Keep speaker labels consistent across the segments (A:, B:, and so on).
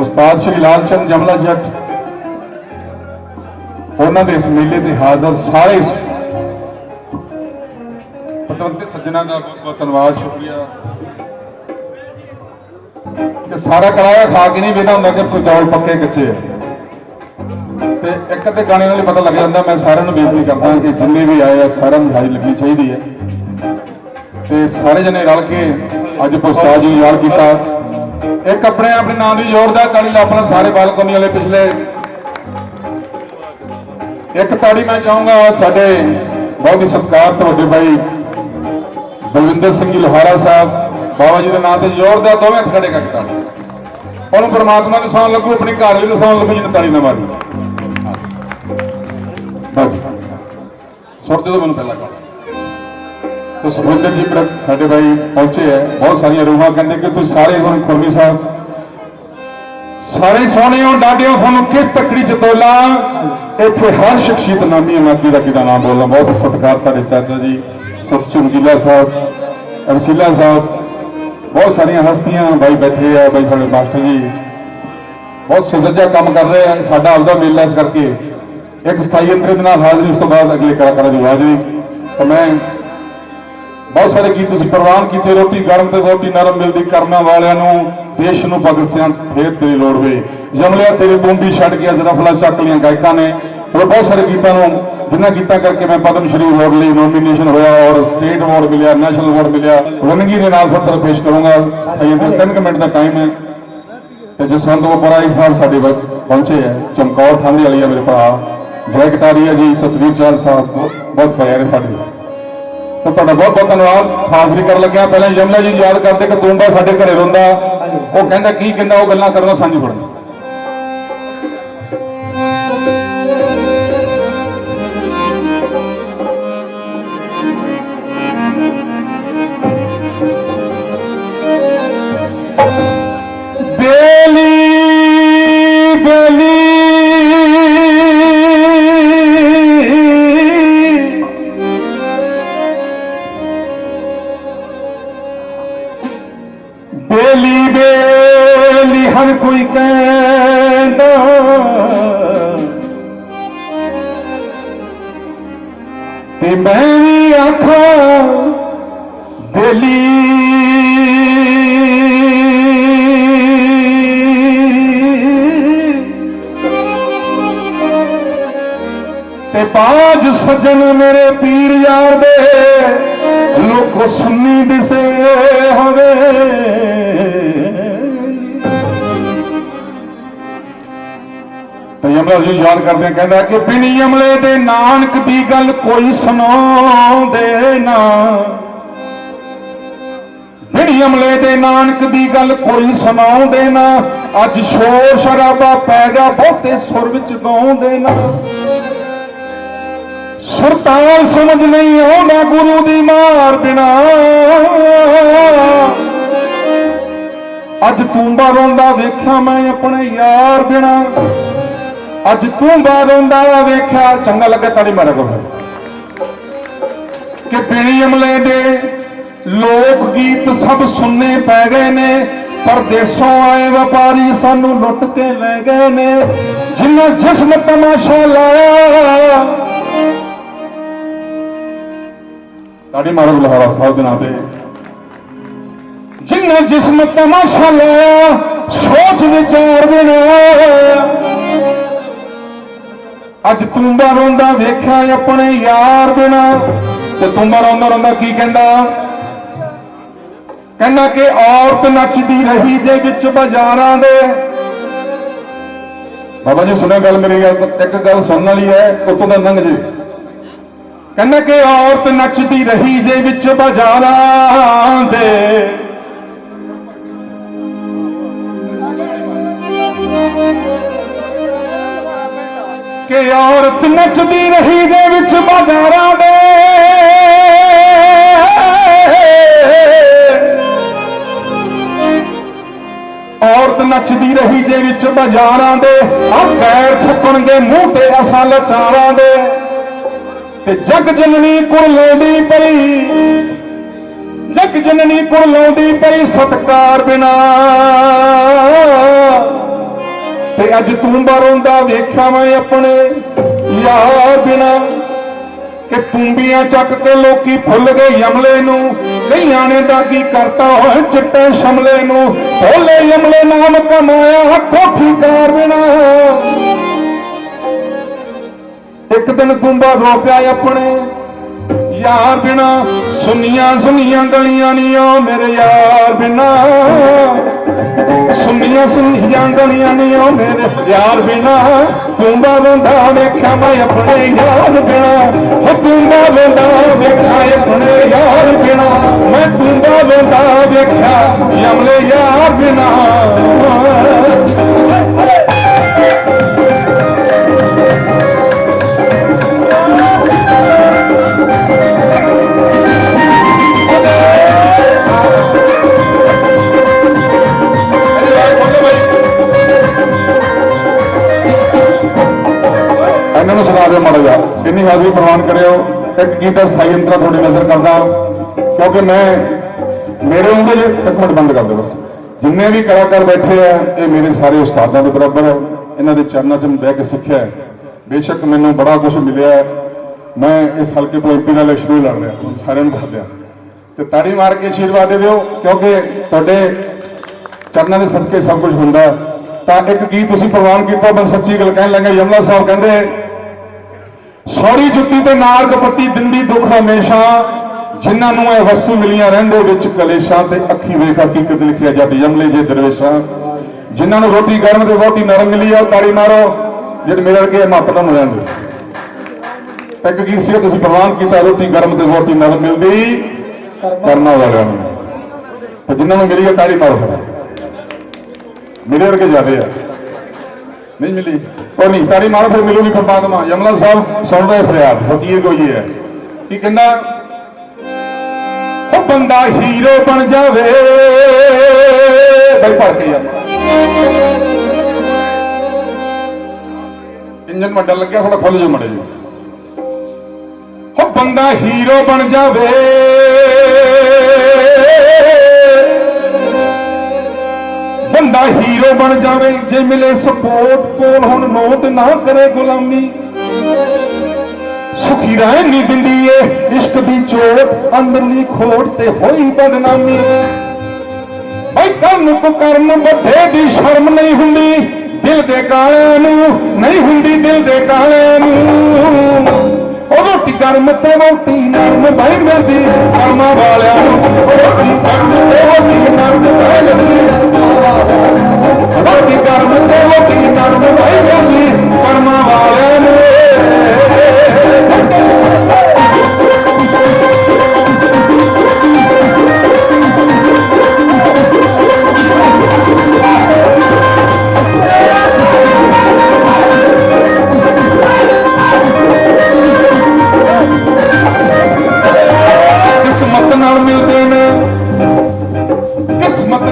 A: ਉਸਤਾਦ ਸ਼੍ਰੀ ਲਾਲ ਚੰਦ ਜਮਲਾ ਜੱਟ। ਉਹਨਾਂ ਦੇ ਇਸ ਮੇਲੇ ਤੇ ਹਾਜ਼ਰ ਸਾਰੇ ਪਤਵੰਤੇ ਸੱਜਣਾ ਦਾ ਬਹੁਤ ਬਹੁਤ ਧੰਨਵਾਦ, ਸ਼ੁਕਰੀਆ। ਤੇ ਸਾਰਾ ਕਰਾਇਆ ਖਾ ਕੇ ਨਹੀਂ ਵੇਦਾ ਹੁੰਦਾ ਕਿ ਕੋਈ ਚੌਲ ਪੱਕੇ ਕੱਚੇ ਆ। ਤੇ ਇੱਕ ਅੱਧੇ ਗਾਣੇ ਨਾਲ ਹੀ ਪਤਾ ਲੱਗ ਜਾਂਦਾ, ਮੈਂ ਸਾਰਿਆਂ ਨੂੰ ਬੇਨਤੀ ਕਰਦਾ ਕਿ ਜਿੰਨੇ ਵੀ ਆਏ ਆ, ਸਾਰਿਆਂ ਦੀ ਹਾਜ਼ਰੀ ਲੱਗਣੀ ਚਾਹੀਦੀ ਹੈ। ਤੇ ਸਾਰੇ ਜਣੇ ਰਲ ਕੇ ਅੱਜ ਉਸਤਾਦ ਜੀ ਨੂੰ ਯਾਦ ਕੀਤਾ। ਇੱਕ ਆਪਣੇ ਆਪਣੇ ਨਾਮ ਦੀ ਜ਼ੋਰਦਾਰ ਤਾੜੀ ਲਾ ਆਪਣਾ ਸਾਰੇ ਬਾਲਕੋਨੀ ਵਾਲੇ ਪਿਛਲੇ। ਇੱਕ ਤਾੜੀ ਮੈਂ ਚਾਹੂੰਗਾ ਸਾਡੇ ਬਹੁਤ ਹੀ ਸਤਿਕਾਰ ਤੁਹਾਡੇ ਭਾਈ ਬਲਵਿੰਦਰ ਸਿੰਘ ਜੀ ਲੋਹਾਰਾ ਸਾਹਿਬ, ਬਾਬਾ ਜੀ ਦੇ ਨਾਂ ਤੇ ਜ਼ੋਰਦਾਰ ਦੋਵੇਂ ਖੜੇ ਕਰਕੇ ਤਾੜੀ। ਉਹਨੂੰ ਪਰਮਾਤਮਾ ਦੀ ਸੌਣ ਲੱਗੂ, ਆਪਣੀ ਘਰ ਲਈ ਨੂੰ ਸੌਣ ਲੱਗੂ, ਜਿਹਨੇ ਤਾੜੀ ਨਾ ਮਾਰੀ। ਬਸ ਸੁਣ ਮੈਨੂੰ ਪਹਿਲਾਂ ਗੱਲ ਤੋ ਸੁਖਵਿੰਦਰ ਜੀ ਪਰ ਸਾਡੇ ਭਾਈ ਪਹੁੰਚੇ ਹੈ ਬਹੁਤ ਸਾਰੀਆਂ ਰੂਹਾਂ ਕਹਿੰਦੇ ਕਿ ਤੁਸੀਂ ਸਾਰੇ ਹੁਣ ਖੁਰਮੀ ਸਾਹਿਬ। ਸਾਰੇ ਸੋਹਣਿਓ ਡਾਡਿਓ ਤੁਹਾਨੂੰ ਕਿਸ ਤਕੜੀ ਚ ਤੋਲਾ? ਇੱਥੇ ਹਰ ਸ਼ਖਸੀਅਤ ਨਾਮੀ ਮਾਕੀ ਦਾ ਕਿਦਾ ਨਾਮ ਬੋਲਣਾ? ਬਹੁਤ ਸਤਿਕਾਰ ਸਾਡੇ ਚਾਚਾ ਜੀ, ਸੁਖ ਚਮਕੀਲਾ ਸਾਹਿਬ, ਅਰਸੀਲਾ ਸਾਹਿਬ, ਬਹੁਤ ਸਾਰੀਆਂ ਹਸਤੀਆਂ ਬਾਈ ਬੈਠੇ ਆ, ਬਾਈ ਸਾਡੇ ਮਾਸਟਰ ਜੀ। ਬਹੁਤ ਸੁਜੱਜਾ ਕੰਮ ਕਰ ਰਹੇ ਆ, ਸਾਡਾ ਆਪਦਾ ਮੇਲਾ ਇਸ ਕਰਕੇ। ਇੱਕ ਸਥਾਈ ਅੰਤਰੇ ਦੇ ਨਾਲ ਹਾਜ਼ਰੀ, ਉਸ ਤੋਂ ਬਾਅਦ ਅਗਲੇ ਕਲਾਕਾਰਾਂ ਦੀ ਹਾਜ਼ਰੀ ਤਾਂ ਮੈਂ ਬਹੁਤ ਸਾਰੇ ਗੀਤ ਤੁਸੀਂ ਪ੍ਰਵਾਨ ਕੀਤੇ, ਰੋਟੀ ਗਰਮ ਤੇ ਰੋਟੀ ਨਰਮ ਮਿਲਦੀ, ਕਰਮਾਂ ਵਾਲਿਆਂ ਨੂੰ, ਦੇਸ਼ ਨੂੰ ਭਗਤ ਸਿੰਘ ਫੇਰ ਤੇਰੀ ਲੋੜ ਵੇ ਜਮਲਿਆ ਤੇਰੇ ਤੁੰਬੀ ਛੱਡ ਕੇ ਅਜਰਫਲਾ ਚੱਕ ਲੀਆਂ ਗਾਇਕਾਂ ਨੇ। ਹੋਰ ਬਹੁਤ ਸਾਰੇ ਗੀਤਾਂ ਨੂੰ, ਜਿਨ੍ਹਾਂ ਗੀਤਾਂ ਕਰਕੇ ਮੈਂ ਪਦਮ ਸ਼੍ਰੀ ਅਵਾਰਡ ਲਈ ਨੋਮੀਨੇਸ਼ਨ ਹੋਇਆ ਔਰ ਸਟੇਟ ਅਵਾਰਡ ਮਿਲਿਆ ਨੈਸ਼ਨਲ ਅਵਾਰਡ ਮਿਲਿਆ। ਵੰਨਗੀ ਦੇ ਨਾਲ ਫਿਰ ਪੇਸ਼ ਕਰੂੰਗਾ। ਸਥਾਈ ਅੰਤਰ 3 ਮਿੰਟ ਦਾ ਟਾਈਮ ਹੈ। ਤੇ ਜਸਵੰਤ ਬਪਰਾਈ ਸਾਹਿਬ ਸਾਡੇ ਵੱਲ ਪਹੁੰਚੇ ਹੈ। ਚਮਕੌਰ ਥਾਂਦੀ ਵਾਲੀ ਆ ਮੇਰੇ ਭਰਾ। ਜੈ ਕਟਾਰੀਆ ਜੀ, ਸਤਵੀਰ ਚਾਲ ਸਾਹਿਬ, ਬਹੁਤ- ਬਹੁਤ ਪਿਆਰੇ ਸਾਡੇ। ਤਾਂ ਤੁਹਾਡਾ ਬਹੁਤ ਬਹੁਤ ਧੰਨਵਾਦ। ਹਾਜ਼ਰੀ ਕਰਨ ਲੱਗਿਆ। ਪਹਿਲਾਂ ਯਮਲਾ ਜੀ ਯਾਦ ਕਰਦੇ ਕਿ ਤੂੰਬਾ ਸਾਡੇ ਘਰੇ ਰੋਂਦਾ। ਉਹ ਕਹਿੰਦਾ ਕੀ ਕਹਿੰਦਾ ਉਹ ਗੱਲਾਂ ਕਰਨਾ ਸਾਂਝੀ ਫੜਨ। ਤੇ ਮੈਂ ਵੀ ਆਖਾਂ ਬੇਲੀ ਤੇ ਬਾਜ ਸੱਜਣ ਮੇਰੇ ਪੀਰ ਯਾਰ ਦੇ, ਲੋਕੋ ਸੁੰਨੀ ਦਿਸੇ। ਤੇ ਯਾਦ ਕਰਦੇ ਆ, ਕਹਿੰਦਾ ਕਿ ਬਿਨੀ ਅਮਲੇ ਦੇ ਨਾਨਕ ਦੀ ਗੱਲ ਕੋਈ ਸੁਣਾਉਂਦੇ ਨਾ। ਬਿਨੀ ਅਮਲੇ ਦੇ ਨਾਨਕ ਦੀ ਗੱਲ ਕੋਈ ਸੁਣਾਉਂਦੇ ਨਾ। ਅੱਜ ਸ਼ੋਰ ਸ਼ਰਾਬਾ ਪੈ ਗਿਆ ਬਹੁਤੇ ਸੁਰ ਵਿੱਚ ਗਾਉਂਦੇ ਨਾ। ਸੁਰਤਾਲ ਸਮਝ ਨਹੀਂ ਆਉਂਦਾ ਗੁਰੂ ਦੀ ਮਾਰ ਬਿਨਾ। ਅੱਜ ਤੂੰ ਰੋਂਦਾ ਵੇਖਿਆ ਮੈਂ ਆਪਣੇ ਯਾਰ ਬਿਨਾ। ਅੱਜ ਤੂੰ ਤੂੰਬਾ ਰੋਂਦਾ ਵੇਖਿਆ, ਚੰਗਾ ਲੱਗਾ ਤਾੜੀ ਮਾਰਾ ਕਰੋ ਕਿ ਬਿਣੀ ਅਮਲੇ ਦੇ ਲੋਕ ਗੀਤ ਸਭ ਸੁਣਨੇ ਪੈ ਗਏ ਨੇ, ਪਰਦੇਸੋਂ ਆਏ ਵਪਾਰੀ ਸਾਨੂੰ ਲੁੱਟ ਕੇ ਲੈ ਗਏ ਨੇ ਜਿਨ੍ਹਾਂ ਜਿਸਮ ਤਮਾਸ਼ਾ ਲਾਇਆ। ਤਾੜੀ ਮਾਰੋ ਲਹਾਰਾ ਸਾਹਿਬ ਦੇ ਨਾਂ ਤੇ। ਜਿੰਨੇ ਜਿਸਮ ਤਮਾਸ਼ਾ ਲਾਇਆ, ਸੋਚ ਵਿਚਾਰ ਬਿਨਾ ਅੱਜ ਤੂੰਬਾ ਰੋਂਦਾ ਵੇਖਿਆ ਆਪਣੇ ਯਾਰ ਬਿਨਾ। ਤੇ ਤੂੰਬਾ ਰੋਂਦਾ ਰੋਂਦਾ ਕੀ ਕਹਿੰਦਾ? ਕਹਿੰਦਾ ਕਿ ਔਰਤ ਨੱਚਦੀ ਰਹੀ ਜੇ ਵਿੱਚ ਬਾਜ਼ਾਰਾਂ ਦੇ। ਬਾਬਾ ਜੀ, ਸੁਣਿਆ ਗੱਲ ਮੇਰੀ ਗੱਲ ਇੱਕ ਗੱਲ ਸੁਣਨ ਵਾਲੀ ਹੈ ਉੱਤੋਂ ਦਾ ਲੰਘ ਜੇ। ਕਹਿੰਦਾ ਕਿ ਔਰਤ ਨੱਚਦੀ ਰਹੀ ਜੇ ਵਿੱਚ ਬਾਜ਼ਾਰਾਂ ਦੇ। ਕਿ ਔਰਤ ਨੱਚਦੀ ਰਹੀ ਦੇ ਵਿੱਚ ਬਾਜ਼ਾਰਾਂ ਦੇ। ਔਰਤ ਨੱਚਦੀ ਰਹੀ ਜੇ ਵਿੱਚ ਬਾਜ਼ਾਰਾਂ ਦੇ, ਆ ਪੈਰ ਥੁੱਕਣਗੇ ਮੂੰਹ ਤੇ ਅਸਾਂ ਲਚਾਵਾਂ ਦੇ। ਤੇ ਜਗ ਜਨਨੀ ਕੁਰ ਲਾਉਂਦੀ ਪਈ, ਜਗ ਜਨਨੀ ਕੁਰ ਲਾਉਂਦੀ ਪਈ ਸਤਕਾਰ ਬਿਨਾ। ਤੇ ਅੱਜ ਤੂੰ ਬਾਰੋਂਦਾ ਵੇਖਿਆ ਮੈਂ ਆਪਣੇ ਯਾਰ ਬਿਨਾ ਕਿ ਤੁੰਬੀਆਂ ਚੱਕ ਕੇ ਲੋਕੀ ਫੁੱਲ ਗਏ ਯਮਲੇ ਨੂੰ, ਕਈਆਂ ਨੇ ਦਾਗੀ ਕਰਤਾ ਹੋਏ ਚਿੱਟੇ ਸ਼ਮਲੇ ਨੂੰ, ਭੋਲੇ ਯਮਲੇ ਨਾਮ ਕਮਾਇਆ ਕੋਠੀ ਕਾਰ ਬਿਨਾ। ਇੱਕ ਦਿਨ ਤੁੰਬਾ ਰੋ ਪਿਆ ਆਪਣੇ ਯਾਰ ਬਿਨਾ, ਸੁਨੀਆਂ ਸੁਨੀਆਂ ਗਲੀਆਂ ਨੀ ਓ ਮੇਰੇ ਯਾਰ ਬਿਨਾ। ਸੁਨੀਆਂ ਸੁਨੀਆਂ ਗਲੀਆਂ ਨੀ ਓ ਮੇਰੇ ਯਾਰ ਬਿਨਾ। ਤੁੰਬਾ ਬੰਦਾ ਵੇਖਿਆ ਮੈਂ ਆਪਣੇ ਯਾਰ ਬਿਨਾ। ਹੋ ਤੁੰਬਾ ਬੰਦਾ ਵੇਖਿਆ ਆਪਣੇ ਯਾਰ ਬਿਨਾ। ਮੈਂ ਤੁੰਬਾ ਬੰਦਾ ਵੇਖਿਆ ਯਮਲੇ ਯਾਰ ਬਿਨਾ। ਇਹਨਾਂ ਮਾੜਾ ਜਿਹਾ ਇੰਨੀ ਹਾਜ਼ਰੀ ਪ੍ਰਵਾਨ ਕਰਿਓ। ਇੱਕ ਗੀਤ ਦਾ ਸਥਾਈ ਅੰਤਰਾ ਤੁਹਾਡੀ ਨਜ਼ਰ ਕਰਦਾ। ਕਿਉਂਕਿ ਮੈਂ ਮੇਰੇ ਉਂਗਲ ਇੱਕ ਮਿੰਟ ਬੰਦ ਕਰ ਦਿਓ ਬਸ। ਜਿੰਨੇ ਵੀ ਕਲਾਕਾਰ ਬੈਠੇ ਆ, ਇਹ ਮੇਰੇ ਸਾਰੇ ਉਸਤਾਦਾਂ ਦੇ ਬਰਾਬਰ ਹੈ ਇਹਨਾਂ ਦੇ ਚਰਨਾਂ 'ਚ ਮੈਂ ਬਹਿ ਕੇ ਸਿੱਖਿਆ ਹੈ। ਬੇਸ਼ੱਕ ਮੈਨੂੰ ਬੜਾ ਕੁਝ ਮਿਲਿਆ ਮੈਂ ਇਸ ਹਲਕੇ ਤੋਂ ਐਮਪੀ ਦਾ ਇਲੈਕਸ਼ਨ ਵੀ ਲੜ ਰਿਹਾ ਸਾਰਿਆਂ ਨੂੰ ਦੱਸ ਤੇ ਤਾੜੀ ਮਾਰ ਕੇ ਆਸ਼ੀਰਵਾਦ ਦੇ ਦਿਓ, ਕਿਉਂਕਿ ਤੁਹਾਡੇ ਚਰਨਾਂ ਦੇ ਸਦਕੇ ਸਭ ਕੁਝ ਹੁੰਦਾ। ਤਾਂ ਇੱਕ ਗੀਤ ਤੁਸੀਂ ਪ੍ਰਵਾਨ ਕੀਤਾ, ਮੈਂ ਸੱਚੀ ਗੱਲ ਕਹਿਣ ਲੱਗਾ ਯਮਲਾ ਸਾਹਿਬ ਕਹਿੰਦੇ ਸੌੜੀ ਜੁੱਤੀ ਤੇ ਨਾਰ ਕਪੱਤੀ ਦਿੰਦੀ ਦੁੱਖ ਹਮੇਸ਼ਾ। ਜਿਨ੍ਹਾਂ ਨੂੰ ਇਹ ਵਸਤੂ ਮਿਲੀਆਂ ਰਹਿੰਦੇ ਵਿੱਚ ਕਲੇਸ਼ਾਂ ਤੇ ਅੱਖੀ ਵੇਖ ਹਕੀਕਤ ਲਿਖਿਆ ਜੱਟ ਯਮਲੇ ਜੇ ਦਰਵੇਸ਼ਾਂ। ਜਿਨ੍ਹਾਂ ਨੂੰ ਰੋਟੀ ਗਰਮ ਤੇ ਰੋਟੀ ਨਰਮ ਮਿਲੀ ਆ ਤਾੜੀ ਮਾਰੋ। ਜਿਹੜੇ ਮੇਰੇ ਵਰਗੇ ਮਾਤਰਾ ਨੂੰ ਰਹਿੰਦੇ। ਇੱਕ ਕੀ ਸੀ ਤੁਸੀਂ ਪ੍ਰਵਾਨ ਕੀਤਾ, ਰੋਟੀ ਗਰਮ ਤੇ ਰੋਟੀ ਨਰਮ ਮਿਲਦੀ। ਕਰਨਾ ਵਾਲਿਆਂ ਨੂੰ। ਤੇ ਜਿਨ੍ਹਾਂ ਨੂੰ ਮਿਲੀ ਆ, ਤਾੜੀ ਮਾਰੋ ਫਿਰ। ਮੇਰੇ ਵਰਗੇ ਜ਼ਿਆਦੇ ਆ। ਨਹੀਂ ਮਿਲੀ। ਉਹ ਨਹੀਂ ਤਾੜੀ ਮਾਰੋ, ਫਿਰ ਮਿਲੂਗੀ ਪਰਮਾਤਮਾ ਯਮਲਾ ਸਾਹਿਬ ਸੁਣ ਰਹੇ ਫਰਿਆਦ, ਫਕੀਰ ਕੋਈ ਹੈ। ਕੀ ਕਹਿੰਦਾ? ਉਹ ਬੰਦਾ ਹੀਰੋ ਬਣ ਜਾਵੇ। ਬਈ ਪੜ ਕੇ ਯਾਰ ਇੰਜਨ ਮੱਡਣ ਲੱਗਿਆ ਥੋੜਾ ਖੁੱਲ ਜਾ ਮੜੇ ਜੀ ਉਹ ਬੰਦਾ ਹੀਰੋ ਬਣ ਜਾਵੇ। ਬੰਦਾ ਹੀਰੋ ਬਣ ਜਾਵੇ, ਜੇ ਮਿਲੇ ਸਪੋਰਟ ਕੋਲ ਹੁਣ ਨੋਟ ਨਾ ਕਰੇ ਗੁਲਾਮੀ? ਸੁਖੀ ਰਹਿ ਨਹੀਂ ਦਿੰਦੀ ਏ ਇਸ਼ਕ ਦੀ ਚੋਟ, ਅੰਦਰਲੀ ਖੋਟ ਤੇ ਹੋਈ ਬਦਨਾਮੀ। ਬਈ ਕਰਨ ਕੋ ਕਰਮ ਬੱਠੇ ਦੀ ਸ਼ਰਮ ਨਹੀਂ ਹੁੰਦੀ, ਦਿਲ ਦੇ ਕਾਲਿਆਂ ਨੂੰ ਨਹੀਂ ਹੁੰਦੀ, ਦਿਲ ਦੇ ਕਾਲਿਆਂ ਨੂੰ। ਉਹ ਰੋਟੀ ਕਰਮ ਤੇ ਰੋਟੀ ਨਰਮ ਬਈ ਮਿਲਦੀ ਕਰਮਾਂ ਵਾਲਿਆਂ ਨੂੰ ਰੋਟੀ ਗਰਮ ਤੇ ਰੋਟੀ ਨਰਮ ਬਈ ਮਿਲਦੀ ਰੋਟੀ ਕਰਮ ਤੇ ਰੋਟੀ ਨਰਮ ਬਈ ਮਿਲਦੀ ਕਰਮਾਂ ਵਾਲਿਆਂ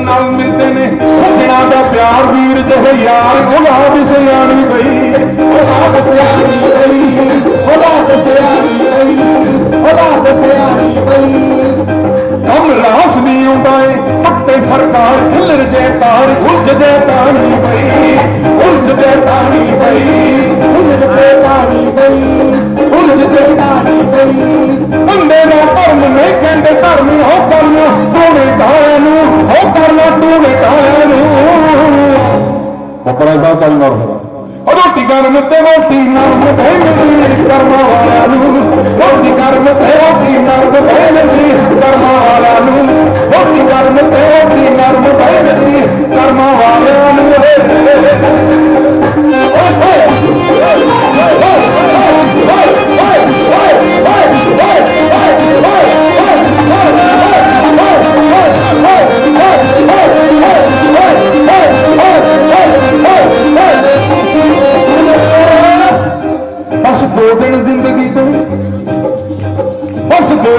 A: ਨਾਲ ਮਿਲਦੇ ਨੇ। ਸੱਜਣਾ ਦਾ ਪਿਆਰ ਵੀਰ ਜਿਹੇ ਯਾਰ ਔਲਾਦ ਸਿਆਣੀ ਬਈ। ਔਲਾਦ ਸਿਆਣੀ ਬਈ। ਔਲਾਦ ਸਿਆਣੀ ਬਈ। ਔਲਾਦ ਸਿਆਣੀ ਬਈ। ਕੰਮ ਰਾਸ ਨਹੀਂ ਆਉਂਦਾ ਏ। ਪੱਤੇ ਸਰਕਾਰ ਖਿਲਰ ਜੇ ਤਾਰ, ਉਲਝ ਜੇ ਤਾਣੀ ਬਈ। ਉਲਝ ਜੇ ਤਾਣੀ ਬਈ। ਗਰਮ ਤੇ ਰੋਟੀ ਨਰਮ ਕਰਮਾਂ ਵਾਲਿਆਂ ਨੂੰ ਬਸ ਦੋ ਦਿਨ ਜ਼ਿੰਦਗੀ ਤੋਂ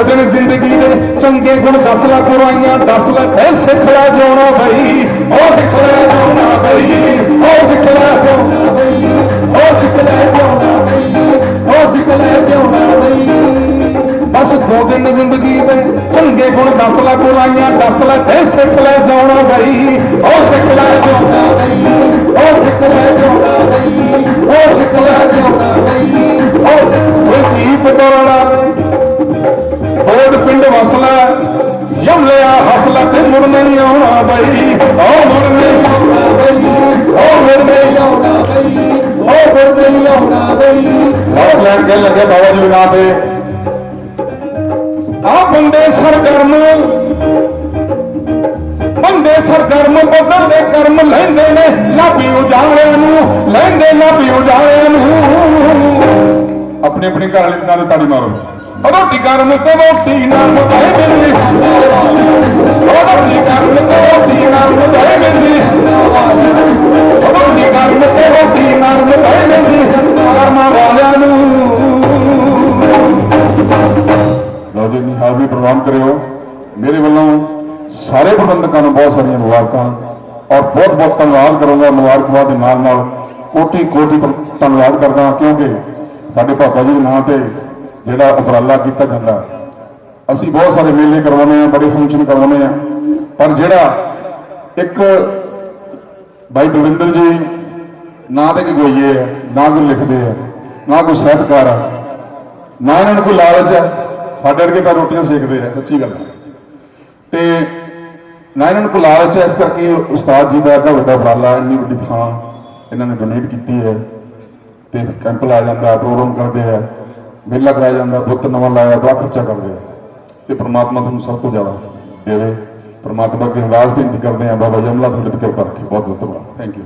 A: ਸਜਣ ਜ਼ਿੰਦਗੀ ਦੇ ਚੰਗੇ ਗੁਣ 10 ਲੱਖ ਰੁਆਈਆਂ 10 ਲੱਖ। ਐ ਸਿੱਖ ਲੈ ਜਾਉਣਾ ਬਈ ਉਹ ਸਿੱਖ ਲੈ ਜਾਉਣਾ ਬਈ ਉਹ ਸਿੱਖ ਲੈ ਜਾਉਣਾ ਬਈ ਉਹ ਸਿੱਖ ਲੈ ਜਾਉਣਾ ਬਈ ਉਹ ਸਿੱਖ ਲੈ ਜਾਉਣਾ ਬਈ। ਬਸ ਦੋ ਦਿਨ ਜ਼ਿੰਦਗੀ ਦੇ ਚੰਗੇ ਗੁਣ 10 ਲੱਖ ਰੁਆਈਆਂ 10 ਲੱਖ। ਐ ਸਿੱਖ ਲੈ ਜਾਉਣਾ ਬਈ ਉਹ ਸਿੱਖ ਲੈ ਜਾਉਣਾ ਬਈ ਉਹ
B: ਸਿੱਖ ਲੈ ਜਾਉਣਾ ਬਈ
A: ਉਹ ਸਿੱਖ ਲੈ ਜਾਉਣਾ
B: ਬਈ।
A: ਉਹ ਦੀਪ ਡੋਲਣਾ ਪਿੰਡ ਵਸਲਾ ਜੰਮਿਆ ਹਸਲਾ, ਤੇ ਮੁੜ ਨਹੀਂ ਆਉਣਾ ਬਈ। ਓ ਮੁੜ ਨਹੀਂ
B: ਆਉਣਾ ਬਈ।
A: ਓ ਮੁੜ ਨਹੀਂ
B: ਆਉਣਾ ਬਈ। ਓ ਮੁੜ ਨਹੀਂ ਆਉਣਾ ਬਈ।
A: ਬਸ ਲੈਣ ਕੇ ਲੱਗੇ ਬਾਬਾ ਜੀ ਬਿਨਾ ਤੇ ਆ ਬੰਦੇ ਸਰਗਰਮ ਬੰਦੇ ਸਰਗਰਮ ਬਦਲ ਦੇ ਕਰਮ ਲੈਂਦੇ ਨੇ ਲਾਭੀ ਉਜਾਲਿਆਂ ਨੂੰ, ਲੈਂਦੇ ਲਾਭੀ ਉਜਾਲਿਆਂ ਨੂੰ। ਆਪਣੇ ਆਪਣੇ ਘਰ ਵਾਲੇ ਨਾਲ ਤਾੜੀ ਮਾਰੋ। ਰੋਟੀ ਗਰਮ ਤੇ ਰੋਟੀ ਨਰਮ ਤੇ ਮਿਲਦੀ। ਰੋਟੀ ਗਰਮ ਤੇ ਰੋਟੀ ਨਰਮ ਤੇ ਮਿਲਦੀ। ਰੋਟੀ ਗਰਮ ਤੇ ਰੋਟੀ ਨਰਮ ਤੇ ਮਿਲਦੀ। ਕਰਮਾਂ ਵਾਲਿਆਂ ਨੂੰ। ਲਓ ਜੀ ਨਹੀਂ ਹਾਜ਼ਰੀ ਪ੍ਰਵਾਨ ਕਰਿਓ। ਮੇਰੇ ਵੱਲੋਂ ਸਾਰੇ ਪ੍ਰਬੰਧਕਾਂ ਨੂੰ ਬਹੁਤ ਸਾਰੀਆਂ ਮੁਬਾਰਕਾਂ ਔਰ ਬਹੁਤ ਬਹੁਤ ਧੰਨਵਾਦ ਕਰੂੰਗਾ। ਮੁਬਾਰਕਬਾਦ ਦੇ ਨਾਲ ਨਾਲ ਕੋਟੀ ਕੋਟੀ ਧੰਨਵਾਦ ਕਰਦਾ ਕਿਉਂਕਿ ਸਾਡੇ ਪਾਪਾ ਜੀ ਦੇ ਨਾਂ ਤੇ ਜਿਹੜਾ ਉਪਰਾਲਾ ਕੀਤਾ ਜਾਂਦਾ। ਅਸੀਂ ਬਹੁਤ ਸਾਰੇ ਮੇਲੇ ਕਰਵਾਉਂਦੇ ਆ ਬੜੇ ਫੰਕਸ਼ਨ ਕਰਵਾਉਂਦੇ ਆ ਪਰ ਜਿਹੜਾ ਇੱਕ ਬਾਈ ਬਲਵਿੰਦਰ ਜੀ ਨਾ ਤੇ ਕੋਈ ਗੋਈਏ ਹੈ ਨਾ ਕੋਈ ਲਿਖਦੇ ਆ, ਨਾ ਕੋਈ ਸਾਹਿਤਕਾਰ ਆ, ਨਾ ਇਹਨਾਂ ਨੂੰ ਕੋਈ ਲਾਲਚ ਹੈ ਸਾਡੇ ਵਰਗੇ ਤਾਂ ਰੋਟੀਆਂ ਸੇਕਦੇ ਆ, ਸੱਚੀ ਗੱਲ ਹੈ ਤੇ ਨਾ ਇਹਨਾਂ ਨੂੰ ਕੋਈ ਲਾਲਚ ਹੈ ਇਸ ਕਰਕੇ ਉਸਤਾਦ ਜੀ ਦਾ ਐਡਾ ਵੱਡਾ ਉਪਰਾਲਾ, ਇੰਨੀ ਵੱਡੀ ਥਾਂ ਇਹਨਾਂ ਨੇ ਡੋਨੇਟ ਕੀਤੀ ਹੈ। ਤੇ ਕੈਂਪ ਲਾਇਆ ਜਾਂਦਾ ਪ੍ਰੋਗਰਾਮ ਕਰਦੇ ਆ। ਮੇਲਾ ਕਰਾਇਆ ਜਾਂਦਾ, ਬੁੱਤ ਨਵਾਂ ਲਾਇਆ, ਬੜਾ ਖਰਚਾ ਕਰਦੇ ਆ ਤੇ ਪ੍ਰਮਾਤਮਾ ਤੁਹਾਨੂੰ ਸਭ ਤੋਂ ਜ਼ਿਆਦਾ ਦੇਵੇ। ਪ੍ਰਮਾਤਮਾ ਅੱਗੇ ਅਰਦਾਸ ਬੇਨਤੀ ਕਰਦੇ ਆ ਬਾਬਾ ਜਮਲਾ ਤੁਹਾਡੇ ਤੇ ਕਿਰਪਾ ਰੱਖੇ। ਬਹੁਤ ਬਹੁਤ ਧੰਨਵਾਦ। Thank you